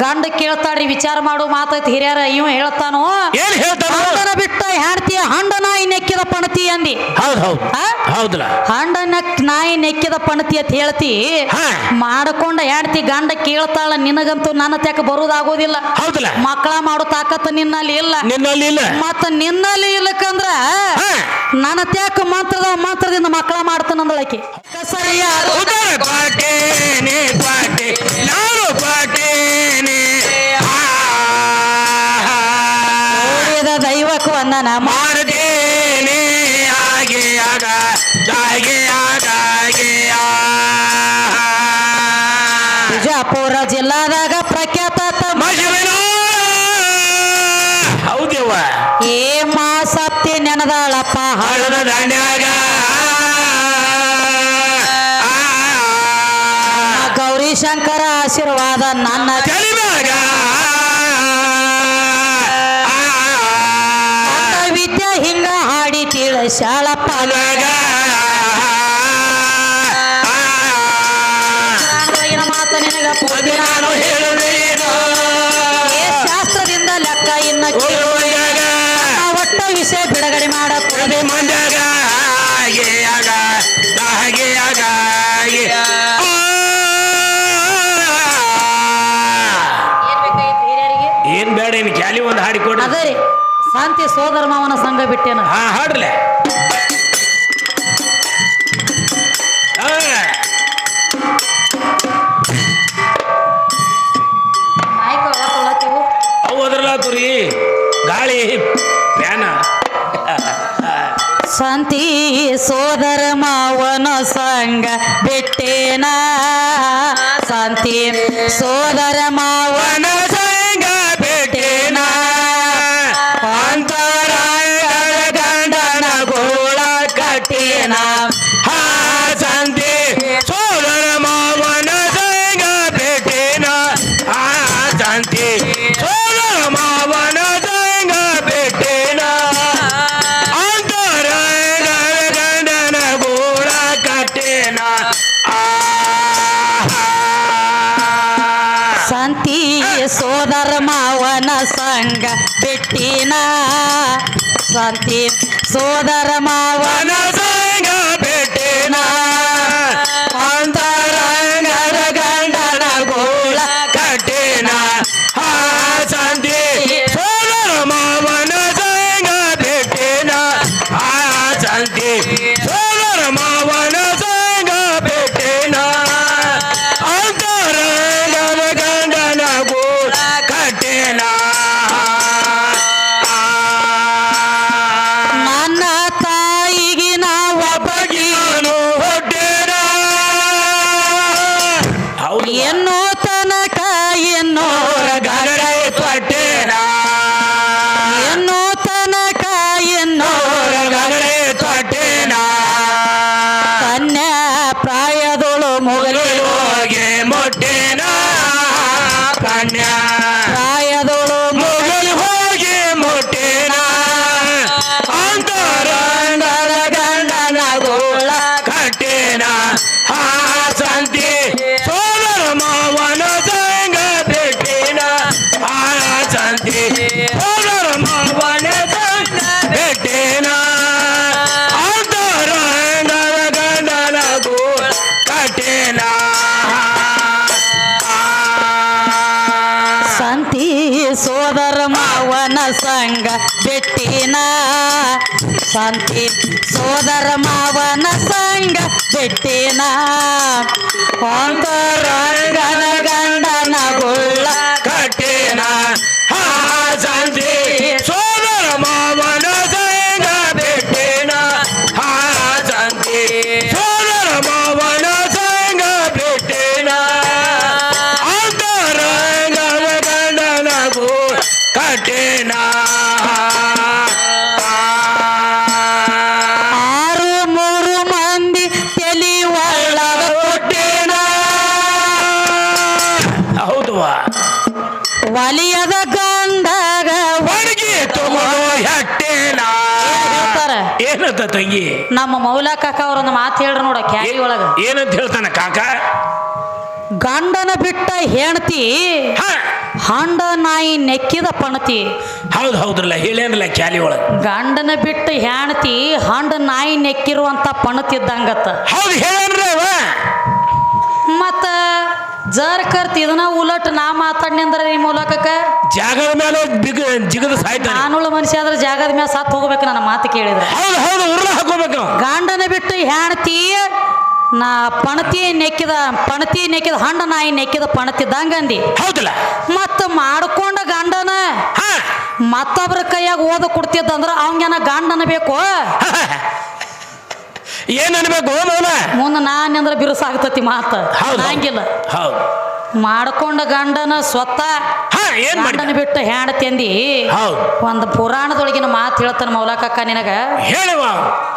ಗಂಡ ಕೇಳ್ತಾಡ್ರಿ ವಿಚಾರ ಮಾಡು ಮಾತೈತಿ ಹಿರಿಯರ ಇವ್ ಹೇಳ್ತಾನೋ? ಏನ್ ಬಿಟ್ಟ ಹೆಣ್ತಿ ಹಂಡ ನಾಯಿ ನೆಕ್ಕಿದ ಪಣತಿ ಅಂದಿ. ಹೌದು ಹೌದು. ಹಂಡನ ನಾಯಿ ನೆಕ್ಕಿದ ಪಣತಿ ಅಂತ ಹೇಳ್ತಿ. ಮಾಡ್ಕೊಂಡ ಹೆಣ್ತಿ ಗಂಡ ಕೇಳ್ತಾಳ ನಿನಗಂತೂ ನನ್ನ ತೆಕ ಬರೋದಾಗೋದಿಲ್ಲ. ಹೌದಲ್ಲ ಮಕ್ಕಳ ಮಾಡೋ ತಾಕತ್ತು ನಿನ್ನಲ್ಲಿ ಇಲ್ಲ. ನಿನ್ನಲ್ಲಿ ಇಲ್ಲ? ಮತ್ತ ನಿನ್ನಲ್ಲಿ ಇಲ್ಲಕಂದ್ರ. ನನ್ನ ತ್ಯಾಕ ಮಾತ್ರದ ಮಾತ್ರದಿಂದ ಮಕ್ಕಳ ಮಾಡ್ತಾನಂದಳಕಿ ಸರಿಯಾದ ದೈವಕ್ಕೆ ವಂದನ ಮಾಡ್ತೇನೆ ಆಗ ಆಗ ಹಾಗೆ ಆ. ಬಿಜಾಪುರ ಜಿಲ್ಲಾದಾಗ ಪ್ರಖ್ಯಾತ ಹೌದವ್ವ ಏ ಮಾ ಸತ್ತಿ ನೆನದಾಳಪ್ಪ. ಹಳದ ದಂಡ್ಯಾಗ ಗೌರಿ ಶಂಕರ ಆಶೀರ್ವಾದ ನನ್ನ ಮಾತು ನಿನಗ ಪೂರ್ತಿ ನಾನು ಶಾಸ್ತ್ರದಿಂದ ಲೆಕ್ಕ ಇನ್ನ ಒಟ್ಟು ವಿಷಯ ಬಿಡುಗಡೆ ಮಾಡ ಪ್ರತಿ. ಮಂದ್ಯಾಗ ಹಾಗೆ ಆಗ. ಏನ್ ಬೇಡ ಇನ್ ಕ್ಯಾಲಿ ಒಂದು ಹಾಡಿ ಕೊಡ್ರಿ ಅದೇ ರೀ ಶಾಂತಿ ಸೋದರ ಮಾವನ ಸಂಘ ಬಿಟ್ಟೇನ? ಹಾ ಹಾಡ್ರಲೆ. ಗಾಳಿ ಸಂತಿ ಸೋದರ ಮಾವನ ಸಂಗ ಬಿಟ್ಟೇನ? ಶಾಂತಿ ಸೋದರ ಮಾವ ಹೌದು ಸಂತಿ ಸೋದರ ಮಾವನ ಸಂಗ ಬಿಟ್ಟಿನ. ಅಂತರಂಗನ ಹೆಟ್ಟೇನ? ಹೇಳ್ತಾರ? ಏನಂತ ತಂಗಿ? ನಮ್ಮ ಮೌಲ ಕಾಕ ಅವ್ರೊಂದು ಮಾತು ಹೇಳ್ರಿ ನೋಡ ಕ್ಯಾರಿ ಒಳಗ. ಏನಂತ ಹೇಳ್ತಾನ ಕಾಕ? ಗಂಡನ ಬಿಟ್ಟ ಹೆಣ್ತಿ ಹಂಡ ನಾಯಿ ನೆಕ್ಕಿದ ಪಣತಿ. ಹೌದು ಹೌದ್ರಲ್ಲ ಹೇಳೇನಲ್ಲ ಕ್ಯಾಲಿ ಒಳಗೆ? ಗಂಡನ ಬಿಟ್ಟು ಹೆಣ್ತಿ ಹಂಡ ನಾಯಿ ನೆಕ್ಕಿರುವಂತ ಪಣತಿದ್ದಂಗತ್ತ ಹೌದು ಹೇಳ ಮತ್ತ ಜರ್ ಕರ್ತಿ ಇದನ್ನ ಉಲಟ್ ನಾ ಮಾತಾಡ್ನಿಂದ್ರ ಈ ಮೂಲಕ ಜಾಗದ ಮೇಲೆ ಬಿಗ ಜಿಗದ ಸಾಯ್ತ ನಾನುಳ್ಳ ಮನುಷ್ಯ ಆದ್ರೆ ಜಾಗದ ಮೇಲೆ ಸಾತ್ ಹೋಗ್ಬೇಕು ನನ್ನ ಮಾತು ಕೇಳಿದ್ರೆ. ಹೌದು ಹೌದು ಹಾಕೋಬೇಕು ಗಂಡನ ಬಿಟ್ಟು ಹೆಣ್ತಿ ನಾ ಪಣತಿ ನೆಕ್ಕಿದ ಪಣತಿ ನೆಕ್ಕಿದ ಹಂಡ ನಾಯಿ ನೆಕ್ಕಿದ ಪಣತಿದ್ದಂಗ ಅಂದಿ. ಹೌದಲ್ಲ. ಮತ್ತ ಮಾಡ್ಕೊಂಡ ಗಂಡನ ಹಾ. ಮತ್ತೊಬ್ರ ಕೈಯಾಗ ಓದ ಕೊಡ್ತಿದ್ದಂದ್ರ ಅವಂಗೇನ ಗಂಡನ ಬೇಕು. ಏನ್ ಅನ್ಬೇಕು ಮೌನ ಮುಂದೆ ಅಂದ್ರೆ ಬಿರುಸಾಗ್ತತಿ ಮಾತ. ಹೌದು ಹಂಗಿಲ್ಲ. ಹೌದು. ಮಾಡ್ಕೊಂಡ ಗಂಡನ ಸ್ವತಃ ಹಾ ಏನ್ ಮಾಡಿ ಗಂಡನ ಬಿಟ್ಟು ಹೆಂಡತಿ ತಂದಿ. ಹೌದು. ಒಂದು ಪುರಾಣದೊಳಗಿನ ಮಾತು ಹೇಳ್ತಾನ ಮೌಲಕಕ್ಕ ನಿನಗ. ಹೇಳುವ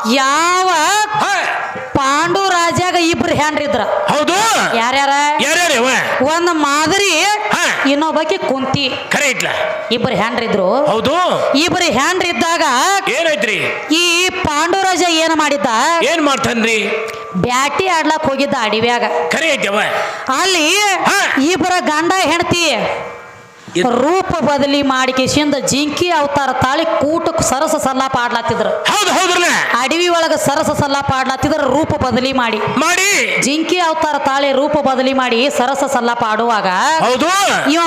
ಯಾವ ಹಾ. ಪಾಂಡು ರಾಜ್ಯಾಗ ಇಬ್ರು ಹೆಂಡ್ರಿದ್ರ? ಹೌದು. ಯಾರ್ಯಾರ? ಇವ ಒಂದ್ ಮಾದರಿ ಇನ್ನೊಬ್ಬಕಿ ಕುಂತಿ. ಖರೆ ಇಬ್ಬರು ಇಬ್ರು ಹೆಂಡ್ರಿದ್ರು ಹೌದು. ಇಬ್ಬರು ಹ್ಯಾಂಡ್ರ್ ಇದ್ದಾಗ ಏನೈತ್ರಿ ಈ ಪಾಂಡುರಾಜ ಏನ್ ಮಾಡಿದ್ದ? ಏನ್ ಮಾಡ್ತಾನ್ರಿ ಬ್ಯಾಟಿ ಆಡ್ಲಕ್ ಹೋಗಿದ್ದ ಅಡಿವ್ಯಾಗ. ಖರೆ ಐತವ ಅಲ್ಲಿ. ಇಬ್ಬರ ಗಂಡ ಹೆಂಡತಿ ರೂಪ ಬದಲಿ ಮಾಡಿ ಕಿಶಿಂದ ಜಿಂಕಿ ಅವತಾರ ತಾಳಿ ಕೂಟಕ್ಕೆ ಸರಸ ಸಲ್ಲಾಪ ಆಡ್ಲಾತಿದ್ರು ಹೌದು ಹೌದ್ರಲ್ಲ? ಅಡವಿ ಒಳಗ ಸರಸ ಸಲ್ಲಾಪ ಆಡ್ಲಾತಿದ್ರ ರೂಪ ಬದಲಿ ಮಾಡಿ. ಮಾಡಿ. ಜಿಂಕಿ ಅವತಾರ ತಾಳಿ ರೂಪ ಬದಲಿ ಮಾಡಿ ಸರಸ ಸಲ್ಲಾಪ ಆಡುವಾಗ ಹೌದು. ಇವ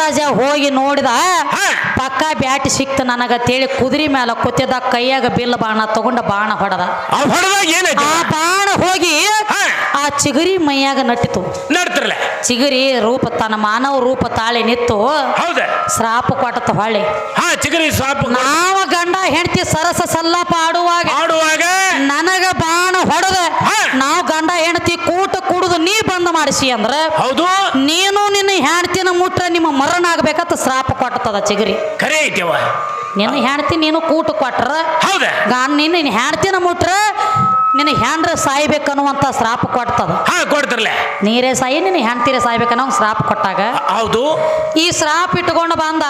ಪಾಂಡುರಾಜ ಹೋಗಿ ನೋಡಿದ. ಪಕ್ಕ ಬ್ಯಾಟ್ ಸಿಕ್ತ ನನಗ ತೇಳಿ ಕುದುರೆ ಮೇಲೆ ಕುತ್ತಿದ ಕೈಯಾಗ ಬಿಲ್ಲ ಬಾಣ ತಗೊಂಡ ಬಾಣ ಹೊಡೆದ. ಆ ಬಾಣ ಹೋಗಿ ಆ ಚಿಗುರಿ ಮೈಯಾಗ ನಟ್ಟಿತು. ಚಿಗುರಿ ರೂಪ ತನ್ನ ಮಾನವ ರೂಪ ತಾಳಿ ನಿತ್ತು ಹೌದ. ಶ್ರಾಪ ಕೊಟ್ಟತ ಹೊಳ್ಳಿ. ನಾವ ಗಂಡ ಹೆಂಡತಿ ಸರಸ ಸಲ್ಲಾಪ ಆಡುವಾಗ ನನಗ ಬಾಣ ಹೊಡೆದ. ನಾವು ಗಂಡ ಹೆಂಡತಿ ಕುಡುದು ನೀ ಬಂದ ಮಾಡಿಸಿ ಅಂದ್ರೆ ಹೌದು. ನೀನು ನಿನ್ನ ಹೆಂಡತಿನ ಮೂತ್ರ ನಿಮ್ಮ ಮರಣ ಆಗ್ಬೇಕಂತ ಶ್ರಾಪ ಕೊಟ್ಟದ ಚಿಗರಿ. ಖರೆ ಐತಿವ ನಿನ್ನ ಹೆಂಡತಿ ನೀನು ಕೂಟ ಕೊಟ್ರ ಹೌದ. ಗಾನ್ ನಿನ್ನ ನಿನ್ನ ಹೆಂಡತಿನ ಮುಟ್ರ ನಿನ್ನ ಹೆಂಡ್ರ ಸಾಯ್ಬೇಕನ್ನುವಂತ ಶ್ರಾಪ ಕೊಡ್ತದ. ಹಾ ಕೊಡ್ತಿರ್ಲೆ. ನೀರೇ ಸಾಯಿ ನಿನ್ನ ಸಾಯ್ಬೇಕು ಸಾಯ್ಬೇಕನ್ನೋ ಶ್ರಾಪ ಕೊಟ್ಟಾಗ ಹೌದು. ಈ ಶ್ರಾಪ ಇಟ್ಕೊಂಡು ಬಂದ.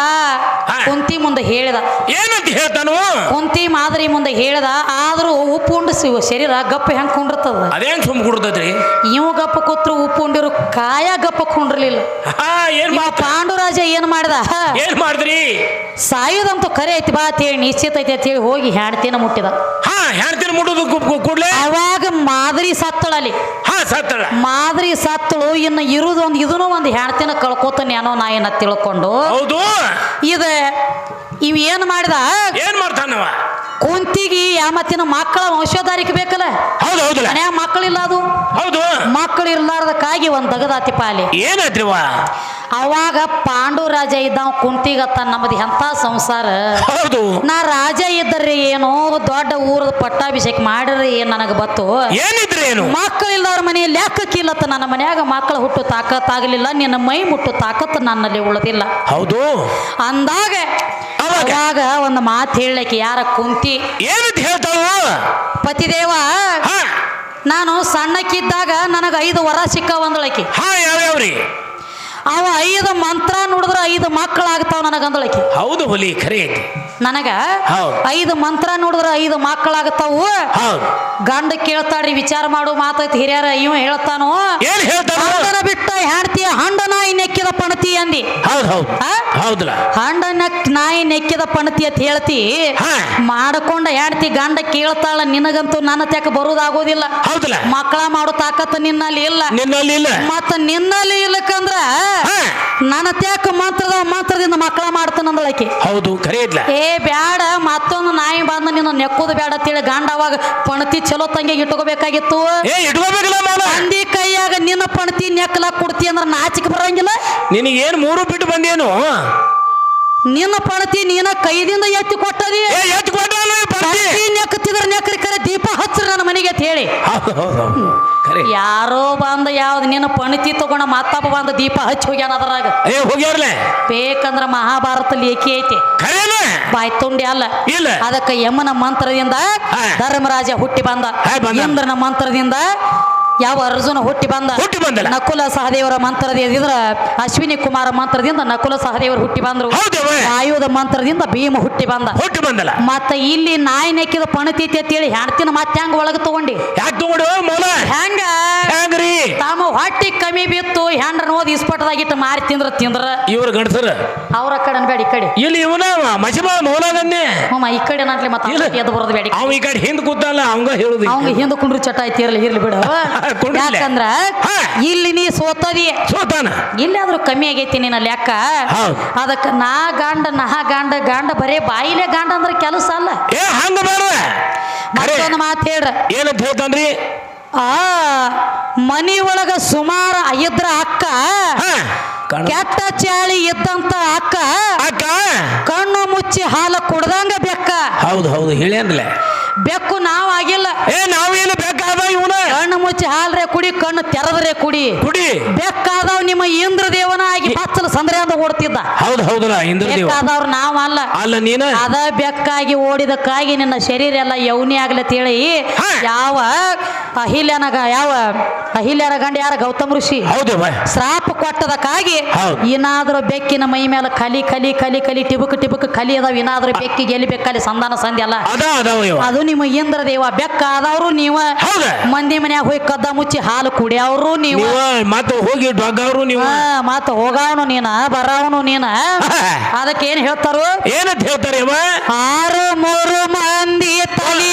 ಕುಂತಿ ಮುಂದೆ ಹೇಳಿದ. ಏನಂತ ಹೇಳ್ತಾನು? ಕುಂತಿ ಮಾದರಿ ಮುಂದೆ ಹೇಳಿದ ಆದ್ರೂ ಉಪ್ಪು ಉಂಡು ಸಿ- ಶರೀರ ಗಪ್ಪ ಹೆಂಗ್ ಕುಂಡಿರ್ತದ? ಅದೇನ್ ಸುಮ್ ಕುಡ್ದದ್ರಿ? ಇವ್ ಗಪ್ಪ ಕೂತ್ರು ಉಪ್ಪು ಉಂಡಿರು ಕಾಯ ಗಪ್ಪ ಕುಂಡ್ರಲಿಲ್ಲ. ಹಾ ಏನ್ ಇವ ಪಾಂಡುರಾಜ ಏನ್ ಮಾಡ್ದ? ಏನ್ ಮಾಡಿದ್ರಿ? ಸಾಯುದಂತೂ ಕರೆ ಐತಿ ಬಾ ಅಂತೇಳಿ ನಿಶ್ಚಿತ ಐತಿ ಅಂತೇಳಿ ಹೋಗಿ ಹೆಣ್ತಿನ ಮುಟ್ಟಿದ. ಹಾ ಕು- ಕೂಡ್ಲೆ? ಅವಾಗ ಮಾದರಿ ಸತ್ತಳಲ್ಲಿ ಹಾ ಸತ್ತಳ. ಮಾದರಿ ಸತ್ತಳು ಇನ್ನು ಇರುದು ಒಂದು ಇದನ್ನು ಒಂದು ಹೆಣ್ತಿನ ಕಳ್ಕೊತಾನೆ ಅನ್ನೋ ನಾ ಏನ ತಿಳ್ಕೊಂಡು ಹೌದು. ಇದ ಇವ್ ಏನ್ ಮಾಡಿದ? ಏನ್ ಮಾಡ್ತಾನವ? ಕುಂತಿಗಿ ಯಾಮತ್ತಿನ ಮಕ್ಕಳ ವಂಶೋಧಾರಿಕೆ ಬೇಕಲ್ಲ? ಹೌದು ಹೌದು. ಮನ್ಯಾಗ ಮಕ್ಕಳಿಲ್ಲ ಅದು? ಹೌದು. ಮಕ್ಕಳು ಇರ್ಲಾರ್ದಕ್ಕಾಗಿ ಒಂದ್ ದಗದಾತಿ ಪಾಲಿ. ಏನಾಯ್ತ್ರಿವ ಅವಾಗ ಪಾಂಡು ರಾಜ ಇದ್ದಾವ ಕುಂತಿಗತ್ತ ನಮ್ದು ಎಂಥ ಸಂಸಾರ? ಹೌದು. ನಾ ರಾಜ ಇದ್ದರಿ ಏನೋ ದೊಡ್ಡ ಊರದ ಪಟ್ಟಾಭಿಷೇಕ ಮಾಡ್ರಿ ಏನ್ ನನಗೆ ಬತ್ತು ಏನಿದ್ರಿ ಏನು? ಮಕ್ಕಳಿಲ್ಲದವ್ರ ಮನೆ ಲೆಕ್ಕಕ್ಕಿಲ್ಲತ್ತ ನನ್ನ ಮನ್ಯಾಗ ಮಕ್ಕಳು ಹುಟ್ಟು ತಾಕತ್ತಾಗಲಿಲ್ಲ ನಿನ್ನ ಮೈ ಮುಟ್ಟು ತಾಕತ್ತು ನನ್ನಲ್ಲಿ ಉಳದಿಲ್ಲ. ಹೌದು. ಅಂದಾಗ ಅವಾಗ? ಅವಾಗ ಒಂದು ಮಾತು ಹೇಳಕ್ಕೆ ಯಾರ ಕುಂತಿ? ಏನಂತ ಹೇಳ್ತಾಳು ಪತಿದೇವ ಹಾ. ನಾನು ಸಣ್ಣಕ್ಕಿದ್ದಾಗ ನನಗೆ ಐದು ವರ ಸಿಕ್ಕ ಒಂದಳಕಿ ಹಾ ಯಾವ್ಯಾವ್ರಿ? ಅವ ಐದು ಮಂತ್ರ ನುಡಿದ್ರೆ ಐದು ಮಕ್ಕಳಾಗ್ತಾವ ನನಗಂದಳಕಿ ಹೌದು ಹುಲಿ ಖರೆ ಐತಿ. ನನಗ. ಐದು ಮಂತ್ರ ನೋಡಿದ್ರೆ ಐದು ಮಕ್ಕಳಾಗತ್ತವು. ಗಂಡ ಕೇಳ್ತಾಡ್ರಿ ವಿಚಾರ ಮಾಡು ಮಾತೈತಿ ಹಿರಿಯರ ಇವ ಹೇಳ್ತಾನೋ. ಬಿಟ್ಟ ಹೆಂಡ್ತಿ ಹಂಡ ನಾಯಿ ನೆಕ್ಕಿದ ಪಣತಿ ಅಂದಿ. ಹಂಡ ನಾಯಿ ನೆಕ್ಕಿದ ಪಣತಿ ಅಂತ ಹೇಳ್ತಿ. ಮಾಡ್ಕೊಂಡ ಹೆಂಡ್ತಿ ಗಂಡ ಕೇಳ್ತಾಳ ನಿನಗಂತೂ ನನ್ನ ತೆಕ್ಕ ಬರುದಾಗೋದಿಲ್ಲ. ಮಕ್ಕಳ ಮಾಡೋ ತಾಕತ್ ನಿನ್ನಲ್ಲಿ ಇಲ್ಲ. ನಿನ್ನಲ್ಲಿ ಇಲ್ಲ. ಮತ್ತ ನಿನ್ನಲ್ಲಿ ಇಲ್ಲಕಂದ್ರ ಹಾ. ನನ್ನ ತ್ಯಾಕ ಮಂತ್ರದ ಮಂತ್ರದಿಂದ ಮಕ್ಕಳ ಮಾಡ್ತಾನಂದಳಕಿ ಹೌದು ಕರೆ ಏ ಬ್ಯಾಡ ಮತ್ತೊಂದು ನಾಯಿ ಬಂದ ನಿನ್ನ ನೆಕ್ಕೋದು ಬ್ಯಾಡ ತಿಳಿ ಗಂಡ ಅವಾಗ ಪಣತಿ ಚಲೋ ತಂಗಿಗೆ ಇಟ್ಕೋಬೇಕಾಗಿತ್ತು. ಏ ಇಟ್ಕೋಬೇಕಲ್ಲ ಅಂದಿ ಕೈಯಾಗ ನಿನ್ನ ಪಣತಿ ನೆಕ್ಕಲಾಕ್ ಕೊಡ್ತಿ ಅಂದ್ರ ನಾಚಿಕೆ ಬರಂಗಿಲ್ಲ. ನಿನಗೇನ್ ಮೂರು ಬಿಟ್ಟು ಬಂದೇನು? ನಿನ್ನ ಪಣತಿ ನೀನ ಕೈದಿಂದ ಎತ್ತಿ ಕೊಟ್ಟದಿ ನೆಕ್ಕತ್ತಿದ್ರ ನೆಕ್ಕರಿ ಕರೆ ದೀಪ ಹಚ್ಚರಿ ನನ್ನ ಮನೆಗೆ ಅಂತ ಹೇಳಿ. ಯಾರೋ ಬಂದ ಯಾವ್ದು ನಿನ್ನ ಪಣತಿ ತಗೊಂಡ ಮಾತಾಪ ಬಂದ ದೀಪ ಹಚ್ಚಿ ಹೋಗ್ಯಾನ ಅದ್ರಾಗ. ಬೇಕಂದ್ರ ಮಹಾಭಾರತ ಲೇಖಿ ಐತಿ. ಬಾಯ್ ತುಂಡಿ ಅಲ್ಲ. ಇಲ್ಲ. ಅದಕ್ಕೆ ಯಮನ ಮಂತ್ರದಿಂದ ಧರ್ಮರಾಜ ಹುಟ್ಟಿ ಬಂದ. ಇಂದ್ರನ ಮಂತ್ರದಿಂದ ಯಾವ ಅರ್ಜುನ ಹುಟ್ಟಿ ಬಂದ? ಹುಟ್ಟಿ ಬಂದಲ್ಲ. ನಕುಲ ಸಹದೇವರ ಮಂತ್ರದಿಂದ ಅಶ್ವಿನಿ ಕುಮಾರ ಮಂತ್ರದಿಂದ ನಕುಲ ಸಹದೇವರು ಹುಟ್ಟಿ ಬಂದ್ರು. ಆಯುಧ ಮಂತ್ರದಿಂದ ಭೀಮ ಹುಟ್ಟಿ ಬಂದ. ಹುಟ್ಟಿ ಬಂದಲ್ಲ. ಮತ್ತೆ ಇಲ್ಲಿ ನಾಯಿ ನೆಕ್ಕಿದ ಪಣತೀತಿ ಅಂತೇಳಿ ಹೆಣ್ತಿನ ಮತ್ತೆ ಹೆಂಗ ಒಳಗ ತಗೊಂಡಿ? ಯಾಕೆ ತಗೊಂಡು ಹೆಂಗ? ಹೆಂಗ್ರಿ? ತಾಮ ಹೊಟ್ಟಿ ಕಮ್ಮಿ ಬಿತ್ತು ಹೆಂಡ್ರ ನೋದ್ ಇಸ್ಪಟದಾಗಿಟ್ಟು ಮಾರಿ ತಿಂದ್ರ ತಿಂದ್ರ. ಇವ್ರ ಗಂಡಸರ? ಅವ್ರ ಕಡೆ ಅನ್ಬೇಡಿ ಈ ಕಡೆ. ಇಲ್ಲಿ ಇವನ ಮಜಮ ಮೌಲಾದನ್ನೇ. ಹ್ಮ್ ಈ ಕಡೆ ನಟ್ಲಿ ಮತ್ತೆ ಎದ್ದು ಬರೋದು ಬೇಡಿ. ಅವ ಈ ಕಡೆ ಹಿಂದ್ ಕೂತಲ್ಲ ಅವಂಗ ಹೇಳುದು ಅವಂಗ ಹಿಂದ ಕುಂಡ್ರಿ ಚಟ ಐತಿ ಇರ್ಲಿ ಇರ್ಲಿ ಬಿಡು. ಯಾಕಂದ್ರ ಹಾ. ಇಲ್ಲಿ ನೀ ಸೋತದಿ. ಸೋತಾನ. ಇಲ್ಲಾದ್ರೂ ಕಮ್ಮಿ ಆಗೈತಿ ನಿನ್ನ ಲೆಕ್ಕ. ಅದಕ್ಕೆ ಅದಕ್ಕ ನಾ ಗಾಂಡ ನಹ ಗಾಂಡ ಗಾಂಡ ಬರೇ ಬಾಯಿಲೆ ಗಾಂಡ ಅಂದ್ರೆ ಕೆಲಸ ಅಲ್ಲ. ಏ ಹಂಗ ಬೇಡ. ಖರೆ ಮತ್ತೊಂದು ಮಾತು ಹೇಳ್ರ. ಏನಂತ ಹೇಳ್ತಾನ್ರಿ ಆ ಮನಿ ಒಳಗ ಸುಮಾರು ಐದ್ರ ಅಕ್ಕ ಹಾ. ಕೆಟ್ಟ ಚಾಳಿ ಇದ್ದಂತ ಅಕ್ಕ ಅಕ್ಕ! ಕಣ್ಣು ಮುಚ್ಚಿ ಹಾಲು ಕುಡ್ದಂಗ ಬೆಕ್ಕ. ಹೌದು ಹೌದು ಹೇಳ್ಯಾನ್ಲೆ ಬೆಕ್ಕು ನಾವಾಗಿಲ್ಲ ಏ ನಾವೇನು ಬೆಕ್ಕಾದ ಇವನು? ಕಣ್ಣು ಮುಚ್ಚಿ ಹಾಲ್ರೆ ಕುಡಿ ಕಣ್ಣು ತೆರೆದ್ರೆ ಕುಡಿ. ಕುಡಿ. ಬೆಕ್ಕಾದವ್ ನಿಮ್ಮ ಇಂದ್ರ ದೇವನ ಆಗಿ ಪಚ್ಚಲ ಸಂದ್ರೆ ಅಂತ ಓಡ್ತಿದ್ದ. ಹೌದು ಹೌದಲ್ಲ ಇಂದ್ರದೇವ. ಬೆಕ್ಕಾದವ್ರು ನಾವ್ ಅಲ್ಲ ಅಲ್ಲ ನೀನ? ಅದ ಬೆಕ್ಕಾಗಿ ಓಡಿದಕ್ಕಾಗಿ ನಿನ್ನ ಶರೀರ ಎಲ್ಲ ಯೌನಿ ಆಗ್ಲತ್ತೇಳಿ ಹಾ. ಯಾವ ಅಹಿಲ್ಯನಗ ಯಾವ ಅಹಿಲ್ಯರ ಗಂಡ ಯಾರ? ಗೌತಮ್ ಋಷಿ. ಹೌದು ಶ್ರಾಪ ಕೊಟ್ಟದಕ್ಕಾಗಿ ಹೌದು. ಏನಾದ್ರೂ ಬೆಕ್ಕಿನ ಮೈ ಮೇಲೆ ಕಲಿ ಕಲಿ ಕಲಿ ಕಲಿ ಟಿಬುಕ್ ಟಿಬುಕ್ ಕಲಿ ಅದಾವ. ಏನಾದ್ರೂ ಬೆಕ್ಕಿಗೆ ಎಲ್ಲಿ ಬೆಕ್ಕಲ್ಲಿ ಸಂಧಾನ ಸಂಧಿ ಅಲ್ಲ. ಅದ ಅದಾವ ಇವ. ಅದು ನಿಮ್ಮ ಇಂದ್ರ ದೇವ ಬೆಕ್ಕ ಆದವ್ರು ನೀವ ಹೌದ. ಮಂದಿ ಮನ್ಯಾಗ ಹೋಗಿ ಕದ್ದ ಮುಚ್ಚಿ ಹಾಲು ಕುಡಿಯವ್ರು ನೀವು. ನೀವ ಮತ್ತೆ ಹೋಗಿ ಡೊಗ್ಗವ್ರು ನೀವು? ಮತ್ತ ಹೋಗವನು ನೀನ ಬರವನು ನೀನ. ಅದಕ್ಕೆ ಏನ್ ಹೇಳ್ತಾರು? ಏನಂತ ಹೇಳ್ತಾರೆ ಆರು ಮೂರು ಮಂದಿ ತಲಿ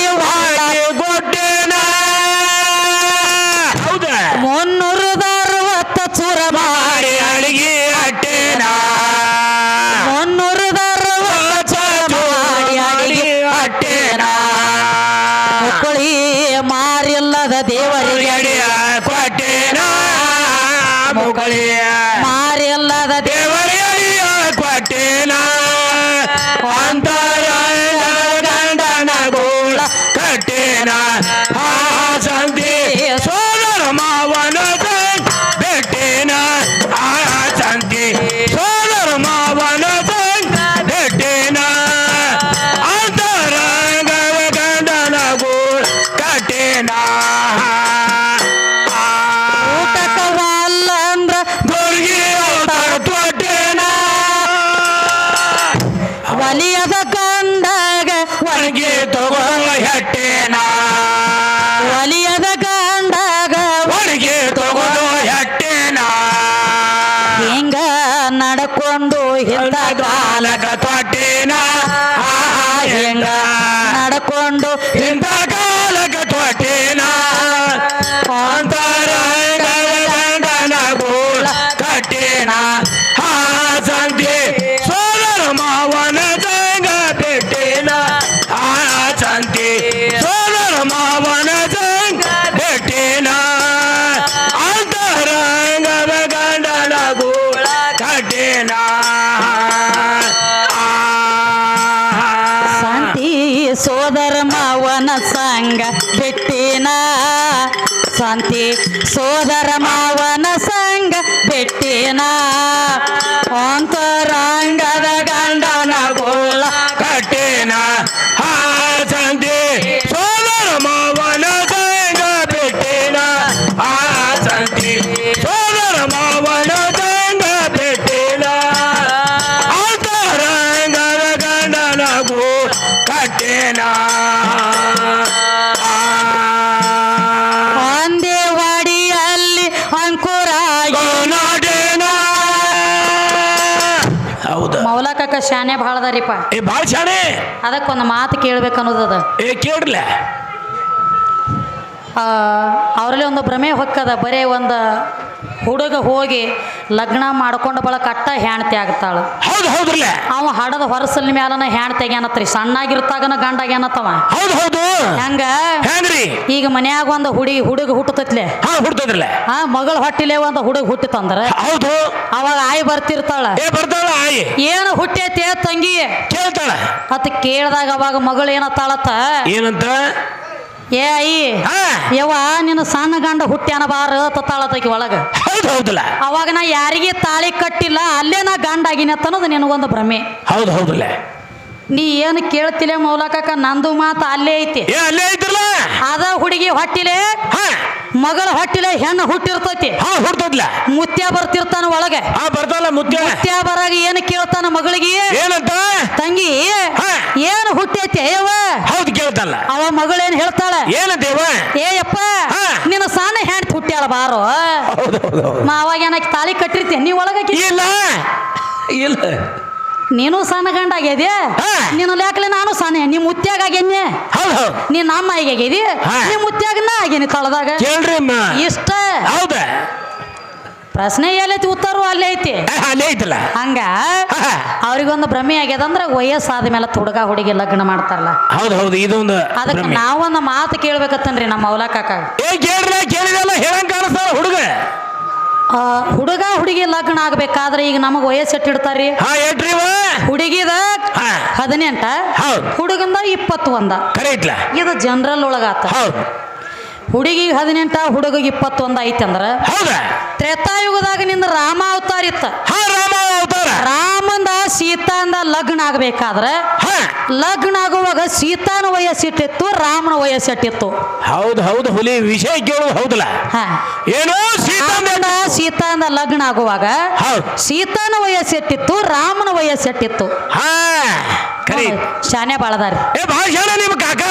ಶಾಂತಿ ಸೋದರ ಮಾವನ ಸಂಗ ಬಿಟ್ಟಿನ ಶಾನೆ ಭಾಳದರಿಪ್ಪ ಏ ಭಾಳ ಶಾಣೆ. ಅದಕ್ಕೊಂದು ಮಾತು ಕೇಳ್ಬೇಕು ಅನ್ನೋದದ ಏ ಕೇಳ್ರಲ್ಲ ಅವರಲ್ಲಿ ಒಂದು ಭ್ರಮೆ ಹೊಕ್ಕದ. ಬರೇ ಒಂದು ಹುಡುಗ ಹೋಗಿ ಲಗ್ನ ಮಾಡ್ಕೊಂಡು ಬಳಕ ಅಟ್ಟ ಹೆಣ್ತಿ ಆಗ್ತಾಳ. ಹೌದು ಹೌದ್ರಲ್ಲ? ಅವ ಹಡದ ಹೊರಸಲ್ ಮ್ಯಾಲನ ಹ್ಯಾಂಡ್ ತೆಗ್ಯಾನತ್ರಿ ಸಣ್ಣಾಗಿರ್ತಾಗನ ಗಂಡ ಆಗ್ಯಾನತ್ತವ ಹೌದು ಹೌದು. ಹೆಂಗ? ಹೆಂಗ್ರಿ? ಈಗ ಮನ್ಯಾಗ ಒಂದು ಹುಡುಗಿ ಹುಡುಗ ಹುಟ್ಟತೈತ್ಲೆ. ಹಾ ಹುಡ್ತದ್ರಲ್ಲ ಆ ಮಗಳ ಹೊಟ್ಟಿಲೆ ಒಂದು ಹುಡುಗ ಹುಟ್ಟಿತಂದ್ರ. ಹೌದು. ಅವಾಗ ಆಯಿ ಬರ್ತಿರ್ತಾಳ. ಏ ಬರ್ತಾಳ ಆಯಿ. ಏನು ಹುಟ್ಟೈತೆ ತಂಗಿ? ಕೇಳ್ತಾಳ. ಅತ್ ಕೇಳಿದಾಗ ಅವಾಗ ಮಗಳು ಏನತ್ತಾಳತ್ತ? ಏನಂತ? ಏ ಅಯ್ಯ. ಯವ್ವ ನಿನ್ನ ಸಣ್ಣ ಗಂಡ ಹುಟ್ಟ್ಯಾನ ಬಾರ ತತ್ತಾಳತಕಿ ಒಳಗ. ಹೌದು ಹೌದಲ್ಲ. ಅವಾಗ ನಾ ಯಾರಿಗೆ ತಾಳಿ ಕಟ್ಟಿಲ್ಲ ಅಲ್ಲೇ ನಾ ಗಂಡ ಆಗಿನ ಅನ್ನೋದು ನಿನಗೊಂದು ಭ್ರಮೆ. ಹೌದು ಹೌದಿಲ್ಲ ನೀ ಏನು ಕೇಳ್ತಿಲ್ಲ ಮೌಲಕಕ್ಕ ನಂದು ಮಾತು ಅಲ್ಲೇ ಐತಿ. ಅಲ್ಲೇ ಅದ ಹುಡುಗಿ ಹೊಟ್ಟಿಲೆ ಮಗಳ ಹೊಟ್ಟಿಲೆ ಹೆಣ್ಣು ಹುಟ್ಟಿರ್ತೈತಿ. ಹಾ ಹುಡ್ತದ್ಲ ಮುತ್ಯ ಬರ್ತಿರ್ತಾನ ಒಳಗೆ. ಹಾ ಬರ್ತಲ್ಲ ಮುತ್ಯ. ಮುತ್ಯ ಬರಾಗ ಏನು ಕೇಳ್ತಾನ ಮಗಳಿಗೆ? ಏನಂತ? ತಂಗಿ. ಏನು ಹುಟ್ಟೈತಿ ಅಯ್ಯವ ಹೌದು ಕೇಳ್ತಲ್ಲ ಅವ ಮಗಳೇನ್ ಹೇಳ್ತಾಳೆ? ದೇವ ಏಯಪ್ಪ. ನಿನ್ನ ಸಾನ ಹೆಂಡ್ ಹುಟ್ಟ್ಯಾಳ ಬಾರೋ? ಹೌದು ಹೌದು ಹೌದು. ಮಾ ಅವಾಗ ಏನಕ್ಕೆ ತಾಳಿ ಕಟ್ಟಿರ್ತೀನಿ ನೀ ಒಳಗೆ ಇಲ್ಲ. ಇಲ್ಲ. ನೀನು ಸಣ್ಣ ಗಂಡ ಆಗ್ಯದೆ? ನೀನು ಲೆಕ್ಕಲೆ ನಾನು ಸಣ್ಣ. ನೀ ಮುತ್ಯಾಗ ಆಗ್ಯನ್ಯ? ಹೌದು ಹೌದು. ನೀ ನಮ್ಮ ಆಗ್ಯಾಗಿದಿ ಆಗ್ಯದಿ? ಹಾ. ನೀ ಮುತ್ಯಾಗ ನಾ ಆಗೇನಿ ತಳದಾಗ? ಇಷ್ಟ. ಹೌದ. ಪ್ರಶ್ನೆ ಎಲ್ಲೈತಿ ಉತ್ತರವು ಅಲ್ಲೇ ಐತಿ. ಹಂಗ. ಅವ್ರಿಗೊಂದು ಭ್ರಮೆ ಆಗ್ಯದ ಅಂದ್ರೆ ವಯಸ್ಸಾದ ಮೇಲೆ ಹುಡುಗ ಹುಡುಗಿ ಲಗ್ನ ಮಾಡ್ತಾರಲ್ಲ. ಹೌದು ಹೌದು ಇದೊಂದು ಅದಕ್ಕೆ. ನಾವೊಂದು ಮಾತು ಕೇಳ್ಬೇಕತ್ತನ್ರಿ ನಮ್ಮ ಅವಲಕ್ಕ ಹುಡುಗ. ಆ, ಹುಡುಗ ಹುಡುಗಿ ಲಗ್ನ ಆಗ್ಬೇಕಾದ್ರೆ ಈಗ ನಮಗೆ ವಯಸ್ಸು ಎಟ್ಟಿಡ್ತಾರ್ರಿ ಹುಡುಗಿದ. ಹದಿನೆಂಟ ಹೌದು. ಹುಡುಗಂದ ಇಪ್ಪತ್ತು ಒಂದ ಇದು ಜನರಲ್ ಒಳಗಾತ. ಹೌದು. ಹುಡುಗಿಗೆ ಹದಿನೆಂಟ ಹುಡುಗಿಗೆ ಇಪ್ಪತ್ತೊಂದು ಐತಿ ಅಂದ್ರ ತ್ರೇತಾ ತ್ರೇತಾಯುಗದಾಗ ನಿಂದ ರಾಮ ಅವತಾರ ಇತ್ತ. ಹಾ ರಾಮ ಅವತಾರ. ರಾಮಂದ ಸೀತಾಂದ ಲಗ್ನ ಆಗ್ಬೇಕಾದ್ರೆ ಹಾ. ಲಗ್ನ ಆಗುವಾಗ ಸೀತಾನ ವಯಸ್ಸಿಟ್ಟಿತ್ತು ರಾಮನ ವಯಸ್ಸಿಟ್ಟಿತ್ತು. ಹೌದು ಹೌದು ಹುಲಿ ವಿಷಯ ಕೇಳು ಹೌದಲ್ಲ? ಹಾ. ಏನು ರಾಮನ ಸೀತಾಂದ ಲಗ್ನ ಆಗುವಾಗ ಹೌದು. ಸೀತಾನ ವಯಸ್ಸೆಟ್ಟಿತ್ತು ರಾಮನ ವಯಸ್ಸೆಟ್ಟಿತ್ತು. ಹಾ ಕರಿ. ಶಾನೆ ಬಾಳದಾರಿ. ಏ ಭಾಷಣ ನಿಮ್ ಕಾಕ.